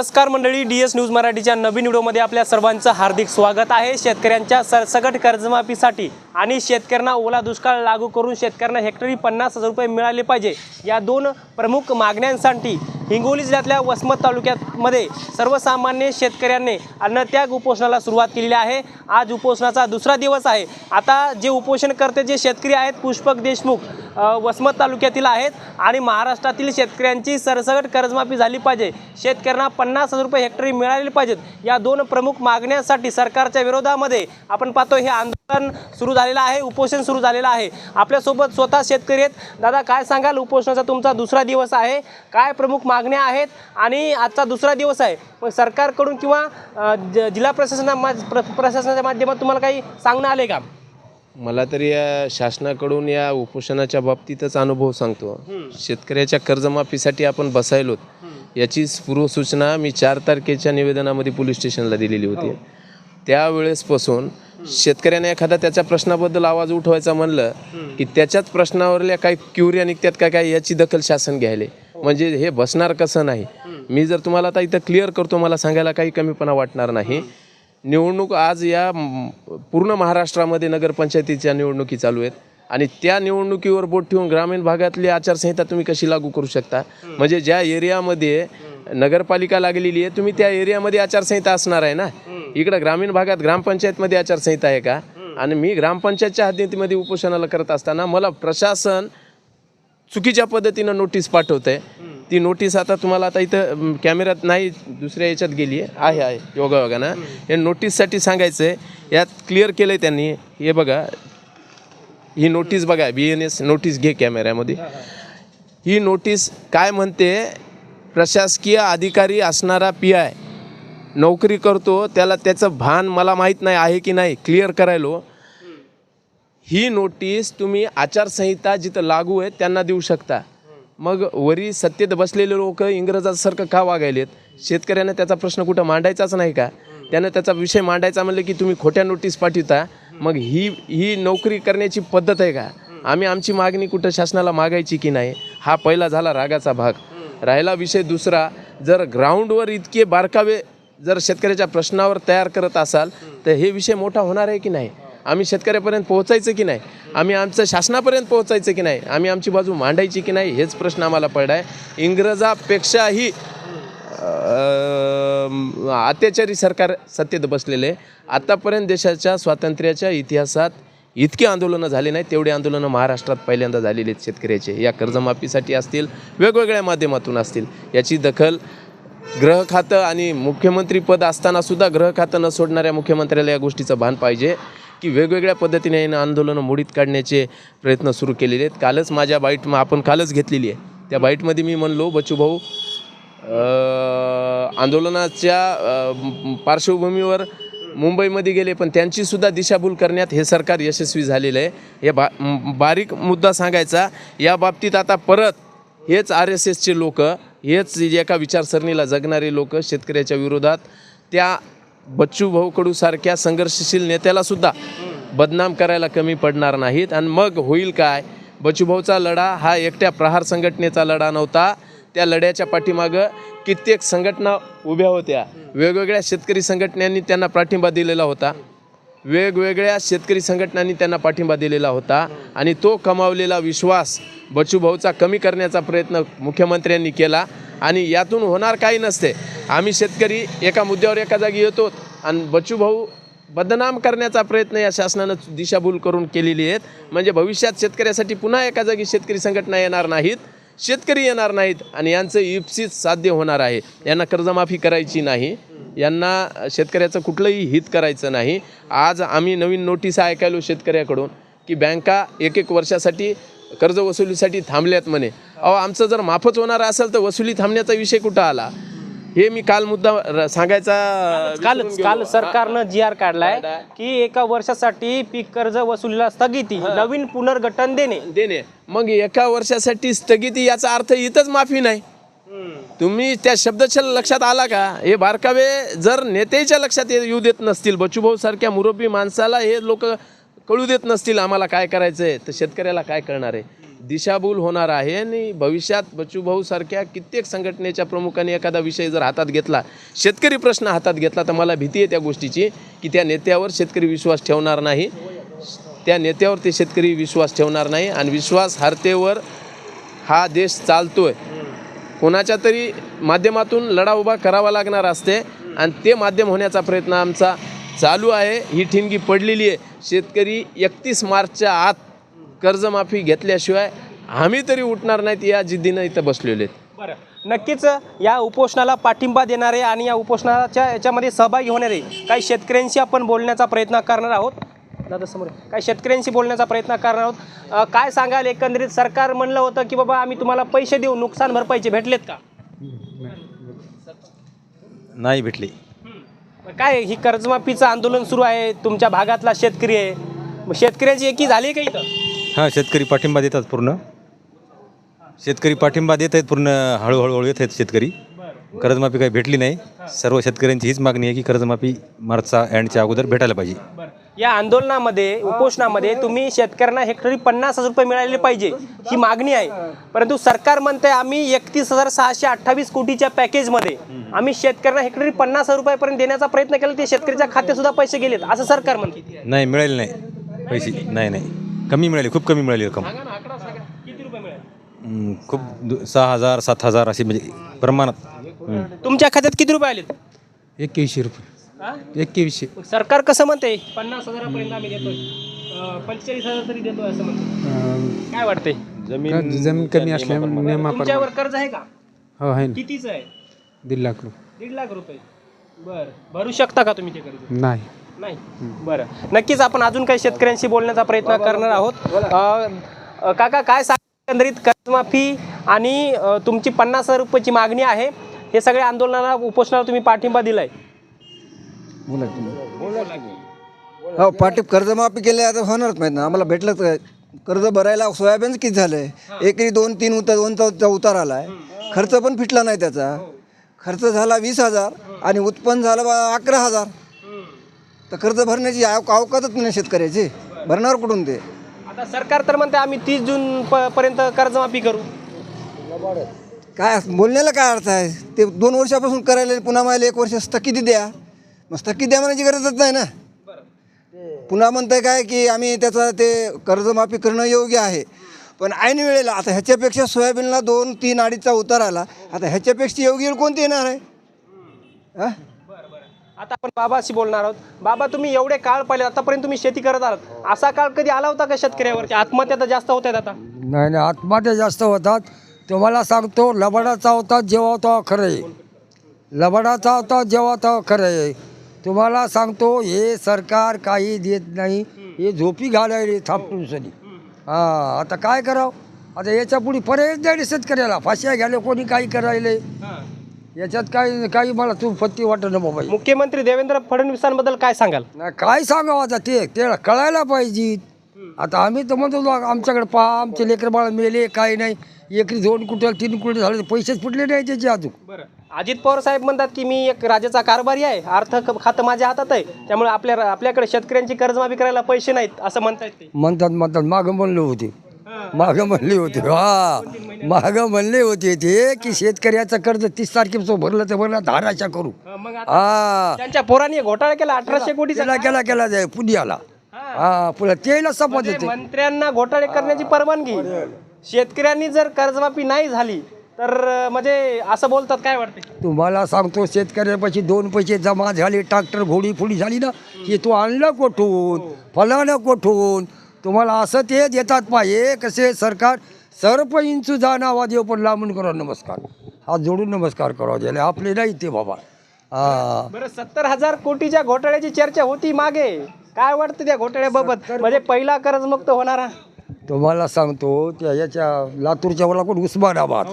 नमस्कार मंडळी D S news मराठीच्या नवीन व्हिडिओमध्ये आपल्या सर्वांचं हार्दिक स्वागत आहे. शेतकऱ्यांच्या सरसकट कर्जमाफीसाठी आणि शेतकऱ्यांना ओला दुष्काळ लागू करून शेतकऱ्यांना हेक्टरी पन्नास हजार रुपये मिळाले पाहिजे. या दोन प्रमुख मागण्यांसाठी हिंगोली जिल्ह्यातल्या वसमत तालुक्यामध्ये सर्वसामान्य शेतकऱ्यांनी अन्नत्याग उपोषणाला सुरुवात केलेली आहे. आज उपोषणाचा दुसरा दिवस आहे. आता जे उपोषण करते जे शेतकरी आहेत पुष्पक देशमुख वसमत तालुक्यातील आहेत आणि महाराष्ट्रातील शेतकऱ्यांची सरसगट कर्जमाफी झाली पाहिजे. शेतकऱ्यांना पन्नास हजार रुपये हेक्टरी मिळाले पाहिजेत. या दोन प्रमुख मागण्यांसाठी सरकारच्या विरोधामध्ये आपण पाहतो हे आंदोलन सुरू झालेलं आहे उपोषण सुरू झालेलं आहे. आपल्यासोबत स्वतः शेतकरी आहेत. दादा काय सांगाल? उपोषणाचा तुमचा दुसरा दिवस आहे. काय प्रमुख माग मागण्या आहेत आणि आजचा दुसरा दिवस आहे. मग सरकारकडून किंवा ज- जिल्हा प्रशासना मा- प्र- प्रशासनाच्या माध्यमातून तुम्हाला काही सांगणं आले का? मला तर या शासनाकडून या उपोषणाच्या बाबतीतच अनुभव सांगतो. शेतकऱ्याच्या कर्जमाफीसाठी आपण बसायलोत याची पूर्वसूचना मी चार तारखेच्या निवेदनामध्ये पोलीस स्टेशनला दिलेली होती. त्यावेळेसपासून शेतकऱ्याने एखादा त्याच्या प्रश्नाबद्दल आवाज उठवायचा म्हणलं की त्याच्याच प्रश्नावरल्या काही क्युऱ्या निघतात का काय याची दखल शासन घ्यायले. म्हणजे हे बसणार कसं नाही? मी जर तुम्हाला आता इथं क्लिअर करतो मला सांगायला काही कमीपणा वाटणार नाही. निवडणूक आज या पूर्ण महाराष्ट्रामध्ये नगरपंचायतीच्या निवडणुकी चालू आहेत. आणि त्या निवडणुकीवर बोट ठेवून ग्रामीण भागातली आचारसंहिता तुम्ही कशी लागू करू शकता? म्हणजे ज्या एरियामध्ये नगरपालिका लागलेली आहे तुम्ही त्या एरियामध्ये आचारसंहिता असणार आहे ना? इकडं ग्रामीण भागात ग्रामपंचायतमध्ये आचारसंहिता आहे का? आणि मी ग्रामपंचायतच्या हद्दीमध्ये उपोषणाला करत असताना मला प्रशासन चुकीच्या पद्धतीनं नोटीस पाठवत आहे ती नोटीस आता तुम्हाला आता इथं कॅमेऱ्यात नाही दुसऱ्या याच्यात गेली आहे. आहे आहे. योगा योगानं. या नोटीससाठी सांगायचं आहे यात क्लिअर केलं आहे त्यांनी. हे बघा. ही नोटीस बघा. बी एन एस नोटीस घे कॅमेऱ्यामध्ये ही नोटीस काय म्हणते? प्रशासकीय अधिकारी असणारा पी आय नोकरी करतो त्याला त्याचं भान मला माहीत नाही आहे की नाही क्लिअर करायलो. ही नोटीस तुम्ही आचारसंहिता जिथं लागू आहे त्यांना देऊ शकता. मग वरी सत्तेत बसलेले लोक इंग्रजासारखं का वागायलेत? शेतकऱ्यांना त्याचा प्रश्न कुठं मांडायचाच नाही का? त्यानं त्याचा विषय मांडायचा म्हणलं की तुम्ही खोट्या नोटीस पाठवता. मग ही ही नोकरी करण्याची पद्धत आहे का? आम्ही आमची मागणी कुठं शासनाला मागायची की नाही? हा पहिला झाला रागाचा भाग. राहिला विषय दुसरा. जर ग्राउंडवर इतके बारकावे जर शेतकऱ्याच्या प्रश्नावर तयार करत असाल तर हे विषय मोठा होणार आहे की नाही? आम्ही शेतकऱ्यापर्यंत पोहोचायचं की नाही? आम्ही आमचं शासनापर्यंत पोहोचायचं की नाही? आम्ही आमची बाजू मांडायची की नाही? हेच प्रश्न आम्हाला पडला आहे इंग्रजापेक्षाही अत्याचारी सरकार सत्तेत बसलेले आहे. आत्तापर्यंत देशाच्या स्वातंत्र्याच्या इतिहासात इतकी आंदोलनं झाली नाही तेवढी आंदोलनं महाराष्ट्रात पहिल्यांदा झालेली आहेत शेतकऱ्याचे. या कर्जमाफीसाठी असतील वेगवेगळ्या माध्यमातून असतील. याची दखल ग्रह खातं आणि मुख्यमंत्री पद ग्रह खातं न सोडणाऱ्या मुख्यमंत्र्याला या गोष्टीचं भान पाहिजे. की वेगवेगळ्या पद्धतीने यानं आंदोलनं मोडीत काढण्याचे प्रयत्न सुरू केलेले आहेत. कालच माझ्या बाईट मग आपण कालच घेतलेली आहे. त्या बाईटमध्ये मी म्हणलो बच्चूभाऊ आंदोलनाच्या पार्श्वभूमीवर मुंबईमध्ये गेले पण त्यांचीसुद्धा दिशाभूल करण्यात हे सरकार यशस्वी झालेलं आहे. हे बा बारीक मुद्दा सांगायचा या बाबतीत आता परत हेच आर एस एसचे लोक हेच एका विचारसरणीला जगणारे लोक शेतकऱ्याच्या विरोधात त्या बच्चू भाऊ कडूसारख्या संघर्षशील नेत्याला सुद्धा बदनाम करायला कमी पडणार नाहीत. आणि मग होईल काय? बच्चूभाऊचा लढा हा एकट्या प्रहार संघटनेचा लढा नव्हता. त्या लढ्याच्या पाठीमागं कित्येक संघटना उभ्या होत्या. वेगवेगळ्या शेतकरी संघटनांनी त्यांना पाठिंबा दिलेला होता. वेगवेगळ्या शेतकरी संघटनांनी त्यांना पाठिंबा दिलेला होता. आणि तो कमावलेला विश्वास बच्चूभाऊचा कमी करण्याचा प्रयत्न मुख्यमंत्र्यांनी केला. आणि यातून होणार काही नसते. आम्ही शेतकरी एका मुद्द्यावर एका जागी येतो आणि बच्चूभाऊ बदनाम करण्याचा प्रयत्न या शासनानं दिशाभूल करून केलेली आहेत. म्हणजे भविष्यात शेतकऱ्यासाठी पुन्हा एका जागी शेतकरी संघटना येणार नाहीत शेतकरी येणार नाहीत आणि यांचं इप्सित साध्य होणार आहे. यांना कर्जमाफी करायची नाही. यांना शेतकऱ्याचं कुठलंही हित करायचं नाही. आज आम्ही नवीन नोटीस ऐकायलो शेतकऱ्याकडून की बँका एक एक वर्षासाठी कर्ज वसुलीसाठी थांबल्यात म्हणे. अहो आमचं जर माफच होणार असेल तर वसुली थांबण्याचा विषय कुठं आला? हे मी काल मुद्दा सांगायचा काल काल. सरकारनं जी आर काढलाय की एका वर्षासाठी पीक कर्ज वसुलीला स्थगिती नवीन पुनर्गठन देणे. देणे. मग एका वर्षासाठी स्थगिती याचा अर्थ इथंच माफी नाही. तुम्ही त्या शब्दछल लक्षात आला का? हे बारकावे जर नेत्याच्या लक्षात येऊ देत नसतील बच्चूभाऊ सारख्या मुरब्बी माणसाला हे लोक कळू देत नसतील आम्हाला काय करायचं आहे तर शेतकऱ्याला काय कळणार आहे? दिशाभूल होणार आहे आणि भविष्यात बचूभाऊसारख्या कित्येक संघटनेच्या प्रमुखांनी एखादा विषय जर हातात घेतला शेतकरी प्रश्न हातात घेतला तर मला भीती आहे त्या गोष्टीची की त्या नेत्यावर शेतकरी विश्वास ठेवणार नाही. त्या नेत्यावर ते शेतकरी विश्वास ठेवणार नाही आणि विश्वास हरतेवर हा देश चालतो आहे कोणाच्या तरी माध्यमातून लढा उभा करावा लागणार असते आणि ते माध्यम होण्याचा प्रयत्न आमचा चालू आहे. ही ठिणगी पडलेली आहे. शेतकरी एकतीस मार्चच्या आत कर्जमाफी घेतल्याशिवाय आम्ही तरी उठणार नाहीत या जिद्दीनं इथं बसलेले आहेत. बरं. नक्कीच या उपोषणाला पाठिंबा देणारे आणि या उपोषणाच्या याच्यामध्ये सहभागी होणारे काही शेतकऱ्यांशी आपण बोलण्याचा प्रयत्न करणार आहोत. दादा समोर. काही शेतकऱ्यांशी बोलण्याचा प्रयत्न करणार आहोत. काय सांगाल? एकंदरीत सरकार म्हणलं होतं की बाबा आम्ही तुम्हाला पैसे देऊ नुकसान भरपाईचे भेटलेत का? नाही भेटली. काय ही कर्जमाफीचं आंदोलन सुरू आहे तुमच्या भागातला शेतकरी आहे. मग शेतकऱ्याची एकी झाली का इथं? हां शेतकरी पाठिंबा देतात पूर्ण. शेतकरी पाठिंबा देत आहेत पूर्ण हळूहळू हळू येत आहेत शेतकरी. कर्जमाफी काही भेटली नाही. सर्व शेतकऱ्यांची हीच मागणी आहे की कर्जमाफी मार्चचा एंडच्या अगोदर भेटायला पाहिजे. या आंदोलनामध्ये उपोषणामध्ये तुम्ही शेतकऱ्यांना हेक्टरी पन्नास हजार रुपये मिळाले पाहिजे ही मागणी आहे. परंतु सरकार म्हणते आम्ही एकतीस हजार सहाशे अठ्ठावीस कोटीच्या पॅकेजमध्ये आम्ही शेतकऱ्यांना हेक्टरी पन्नास हजार रुपयापर्यंत देण्याचा प्रयत्न केला ते शेतकऱ्याच्या खात्यात सुद्धा पैसे गेलेत. असं सरकार म्हणते नाही मिळाले नाही. पैसे नाही नाही. कमी मिळाली खूप कमी मिळाली रक्कम. किती रुपये मिळाले? हम्म, खूप दु- सहा हजार सात हजार अशी म्हणजे प्रमाणात. तुमच्या खात्यात किती रुपये आलेत? एक्क्याऐंशी रुपये. हा? एक्क्याऐंशी मग सरकार कसं म्हणते पन्नास हजारापर्यंत आम्ही देतोय. पंचेचाळीस हजार तरी देतोय असं म्हणते काय वाटतंय? जमीन जमीन कमी असल्यामुळे तुमच्यावर कर्ज आहे का? हो आहे ना. कितीच आहे? दीड लाख रुपये. दीड लाख रुपये. बर. भरू शकता का तुम्ही ते कर्ज? नाही. नाही. बरं. नक्कीच आपण अजून काही शेतकऱ्यांशी बोलण्याचा प्रयत्न करणार आहोत. काका काय सांग एकंदरीत कर्जमाफी आणि तुमची पन्नास हजार रुपयाची मागणी आहे. हे सगळे आंदोलनाला उपोषणाला तुम्ही पाठिंबा दिलाय. हो पाठी कर्जमाफी केली आता होणारच माहीत ना आम्हाला भेटलंच काय कर्ज भरायला सोयाबीन किती झालंय? एकरी दोन तीन उतार दोनचा उतार आलाय. खर्च पण फिटला नाही त्याचा. खर्च झाला वीस हजार आणि उत्पन्न झालं बा अकरा हजार. तर कर्ज भरण्याची अव- अवकातच नाही शेतकऱ्याची. भरणार कुठून ते? आता सरकार तर म्हणते आम्ही तीस जून प- पर्यंत कर्जमाफी करू. काय बोलण्याला काय अर्थ आहे? ते दोन वर्षापासून करायला पुन्हा मला एक वर्ष स्थगिती द्या. मग स्थगिती द्या म्हणायची गरजच नाही ना. पुन्हा म्हणताय काय की आम्ही त्याचं ते कर्जमाफी करणं योग्य आहे. पण ऐन वेळेला आता ह्याच्यापेक्षा सोयाबीनला दोन तीन अडीचचा उतार आला. आता ह्याच्यापेक्षा योग्य कोणती येणार आहे? हा? आता आपण बाबाशी बोलणार आहोत. बाबा तुम्ही एवढे काळ पाहिले आतापर्यंत तुम्ही शेती करत आहात असा काळ कधी आला होता का शेतकऱ्यावरती? आत्महत्या तर जास्त होत आहेत आता. नाही नाही आत्महत्या जास्त होतात. तुम्हाला सांगतो लबाडाचा होता जेव्हा तो खरं. आहे लबाडाचा होता जेव्हा तो खरं. आहे तुम्हाला सांगतो हे सरकार काही देत नाही. हे झोपी घालायले थापटून सनी हां आता काय करावं? आता याच्यापुढे पर्यायच नाही शेतकऱ्याला. फाश्या घ्यायला कोणी काही करायले. याच्यात काही काही मला तू फत्ती वाटत ना बाबा. मुख्यमंत्री देवेंद्र फडणवीसांबद्दल काय सांगाल? नाही काय सांगावं आता ते? त्याला कळायला पाहिजे. आता आम्ही तर म्हणतो आमच्याकडे पहा आमचे लेकर बाळ मेले काय नाही. एकरी दोन कुठं तीन कुठे झाले पैसेच फुटले नाही त्याचे अजून. बरं. अजित पवार साहेब म्हणतात की मी एक राज्याचा कारभारी आहे. अर्थ खातं माझ्या हातात आहे. त्यामुळे आपल्या आपल्याकडे शेतकऱ्यांची कर्जमाफी करायला पैसे नाहीत असं म्हणतायत ते. म्हणतात म्हणतात मागं म्हणले होते. मागं म्हणले होते हा. मागं म्हणले होते ते की शेतकऱ्याचं कर्ज तीस तारखेपासून भरलं तर भरलं धाराशा करू. हा त्यांच्या पोरांनी घोटाळा केला अठराशे कोटीचा. केला केला केला जाय पुण्याला. हा. पुन्हा त्याला सपत म्हणजे होते. मंत्र्यांना घोटाळे करण्याची परवानगी. शेतकऱ्यांनी जर कर्जमाफी नाही झाली तर अं, म्हणजे असं बोलतात काय वाटते तुम्हाला सांगतो शेतकऱ्यापाशी दोन पैसे जमा झाले ट्रॅक्टर घोडी फुडी झाली ना हे तू आणलं कोठून? फलानं कोठून? तुम्हाला असं ते देतात पाहिजे कसे सरकार सरपंच जा नावा देव पण लांबून करा नमस्कार. हात जोडून नमस्कार करावा द्यायला आपले नाही ते बाबा. हा बरं सत्तर हजार कोटीच्या घोटाळ्याची चर्चा होती मागे. काय वाटतं त्या घोटाळ्याबाबत? म्हणजे पहिला कर्जमुक्त होणारा? तुम्हाला सांगतो त्या याच्या लातूरच्या वरला कोण? उस्मानाबाद.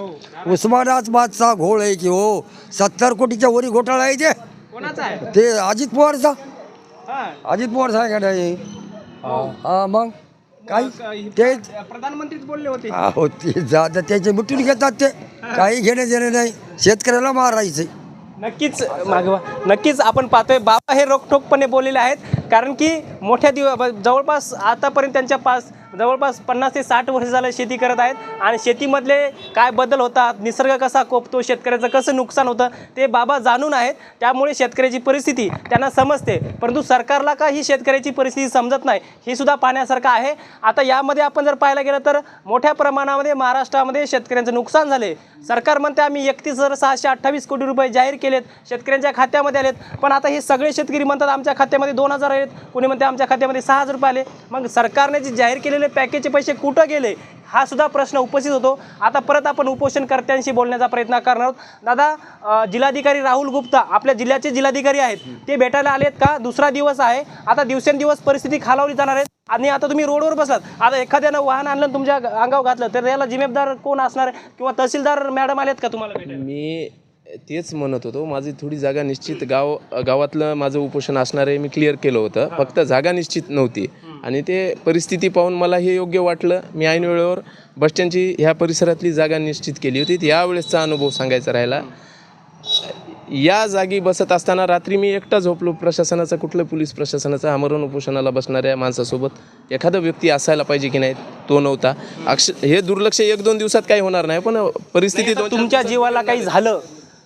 उस्मानाबादचा घोळ आहे की हो? सत्तर कोटीच्या वरी घोटाळा आहे ते. कोणाचा आहे? ते अजित पवारचा. हा. अजित पवार आहे. का नाही हा मग? काही ते प्रधानमंत्रीच बोलले होते. हो ते जात त्याचे मिटून घेतात ते. काही घेणे देणे नाही. शेतकऱ्याला मारायचे नक्कीच मागवा. नक्कीच आपण पाहतोय बाबा हे रोखठोकपणे बोललेले आहेत. कारण की मोठ्या दिव जवळपास आतापर्यंत त्यांच्या पास जवळपास पन्नास ते साठ वर्ष झालं शेती करत आहेत. आणि शेतीमधले काय बदल होतात निसर्ग कसा कोपतो शेतकऱ्याचं कसं नुकसान होतं ते बाबा जाणून आहेत. त्यामुळे शेतकऱ्याची परिस्थिती त्यांना समजते. परंतु सरकारला का ही शेतकऱ्याची परिस्थिती समजत नाही ही सुद्धा पाहण्यासारखं आहे. आता यामध्ये आपण जर पाहायला गेलं तर मोठ्या प्रमाणामध्ये महाराष्ट्रामध्ये शेतकऱ्यांचं नुकसान झाले. सरकार म्हणते आम्ही एकतीस हजार सहाशे अठ्ठावीस कोटी रुपये जाहीर केलेत शेतकऱ्यांच्या खात्यामध्ये आलेत. पण आता हे सगळे शेतकरी म्हणतात आमच्या खात्यामध्ये दोन हजार आहेत कोणी म्हणते आमच्या खात्यामध्ये सहा हजार रुपये आले. मग सरकारने जे जाहीर केलेले पॅकेजचे पैसे कुठं गेले हा सुद्धा प्रश्न उपस्थित होतो. आता परत आपण उपोषणकर्त्यांशी बोलण्याचा प्रयत्न करणार आहोत. दादा जिल्हाधिकारी राहुल गुप्ता आपल्या जिल्ह्याचे जिल्हाधिकारी आहेत. ते भेटायला आलेत का? दुसरा दिवस आहे. आता दिवसेंदिवस परिस्थिती खालावली जाणार आहे. आणि आता तुम्ही रोडवर बसलात. आता एखाद्यानं वाहन आणलं तुमच्या अंगावर घातलं तर याला जिम्मेदार कोण असणार? किंवा तहसीलदार मॅडम आलेत का तुम्हाला मी तेच म्हणत होतो माझी थोडी जागा निश्चित गाव गावातलं माझं उपोषण असणार आहे मी क्लिअर केलं होतं. फक्त जागा निश्चित नव्हती. आणि ते परिस्थिती पाहून मला हे योग्य वाटलं. मी ऐन वेळेवर बसस्टँडची ह्या परिसरातली जागा निश्चित केली होती. यावेळेसचा अनुभव सांगायचा राहिला. या जागी बसत असताना रात्री मी एकटा झोपलो. प्रशासनाचा कुठलं पोलीस प्रशासनाचा आमरण उपोषणाला बसणाऱ्या माणसासोबत एखादा व्यक्ती असायला पाहिजे की नाही तो नव्हता. अक्ष हे दुर्लक्ष एक दोन दिवसात काही होणार नाही पण परिस्थिती तुमच्या जीवाला काही झालं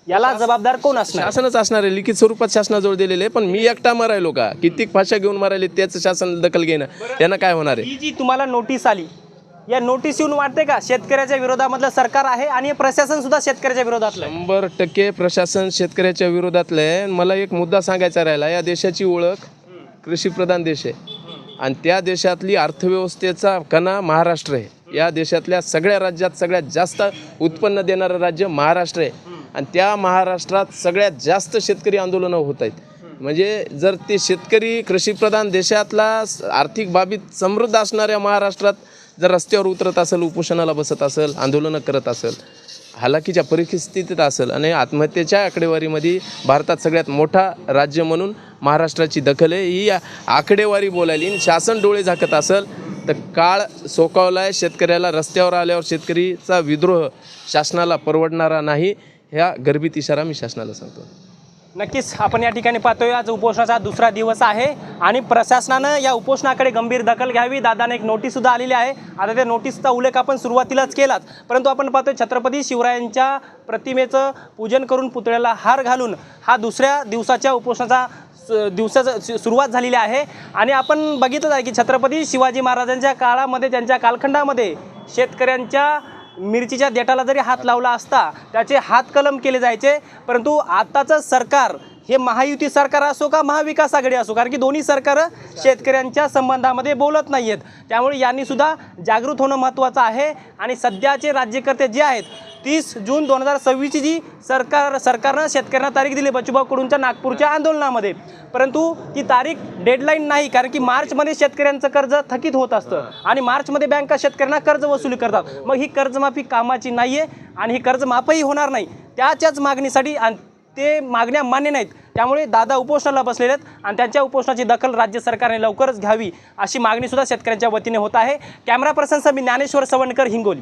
याला जबाबदार कोण असणार? शासनच असणार आहे. लिखित स्वरूपात शासनाजवळ दिलेले आहे पण मी एकटा मरायलो का? कित्येक भाषा घेऊन मरायले त्याचं शासन दखल घेणं. त्यांना काय होणार आहे? ही जी तुम्हाला नोटीस आली या नोटीस येऊन वाटते का? शेतकऱ्याच्या विरोधामधलं सरकार आहे आणि हे प्रशासन सुद्धा शेतकऱ्याच्या विरोधातलं आहे. शंभर टक्के प्रशासन शेतकऱ्याच्या विरोधातलं आहे. मला एक मुद्दा सांगायचा राहिला या देशाची ओळख कृषीप्रधान देश आहे. आणि त्या देशातली अर्थव्यवस्थेचा कणा महाराष्ट्र आहे. या देशातल्या सगळ्या राज्यात सगळ्यात जास्त उत्पन्न देणारं राज्य महाराष्ट्र आहे. आणि त्या महाराष्ट्रात सगळ्यात जास्त शेतकरी आंदोलनं होत आहेत. म्हणजे जर ते शेतकरी कृषीप्रधान देशातला आर्थिक बाबीत समृद्ध असणाऱ्या महाराष्ट्रात जर रस्त्यावर उतरत असेल उपोषणाला बसत असेल आंदोलनं करत असेल हालाकीच्या परिस्थितीत असेल आणि आत्महत्येच्या आकडेवारीमध्ये भारतात सगळ्यात मोठा राज्य म्हणून महाराष्ट्राची दखल आहे ही आकडेवारी बोलायली. आणि शासन डोळे झाकत असेल तर काळ सोकावला आहे शेतकऱ्याला रस्त्यावर आल्यावर शेतकरीचा विद्रोह शासनाला परवडणारा नाही. ह्या गर्भित इशारा मी शासनाला सांगतो. नक्कीच आपण या ठिकाणी पाहतोय आज उपोषणाचा दुसरा दिवस आहे आणि प्रशासनानं या उपोषणाकडे गंभीर दखल घ्यावी. दादाने एक नोटीस सुद्धा आलेली आहे. आता त्या नोटीसचा उल्लेख आपण सुरुवातीलाच केलाच. परंतु आपण पाहतोय छत्रपती शिवरायांच्या प्रतिमेचं पूजन करून पुतळ्याला हार घालून हा दुसऱ्या दिवसाच्या उपोषणाचा स- दिवसाचं सु- सुरुवात झालेली आहे. आणि आपण बघितलं आहे की छत्रपती शिवाजी महाराजांच्या काळामध्ये त्यांच्या कालखंडामध्ये शेतकऱ्यांच्या मिरचीच्या देठाला जरी हात लावला असता त्याचे हात कलम केले जायचे परंतु आत्ताचं सरकार हे महायुती सरकार असो का महाविकास आघाडी असो कारण की दोन्ही सरकार शेतकऱ्यांच्या संबंधामध्ये बोलत नाही आहेत त्यामुळे यांनी सुद्धा जागृत होणं महत्त्वाचं आहे आणि सध्याचे राज्यकर्ते जे आहेत तीस जून दोन हजार सव्वीसची जी सरकार सरकारनं शेतकऱ्यांना तारीख दिली बचूभाऊ कडूंच्या नागपूरच्या आंदोलनामध्ये. परंतु ती तारीख डेडलाईन नाही कारण की मार्चमध्ये शेतकऱ्यांचं कर्ज थकीत होत असतं आणि मार्चमध्ये बँका शेतकऱ्यांना कर्ज वसुली करतात. मग ही कर्जमाफी कामाची नाही आहे आणि ही कर्जमाफही होणार नाही. त्याच्याच मागणीसाठी आणि ते मागण्या मान्य नाहीत. त्यामुळे दादा उपोषणाला बसलेले आहेत आणि त्यांच्या उपोषणाची दखल राज्य सरकारने लवकरच घ्यावी अशी मागणीसुद्धा शेतकऱ्यांच्या वतीने होत आहे. कॅमेरा पर्सनसह मी ज्ञानेश्वर सवणकर हिंगोली.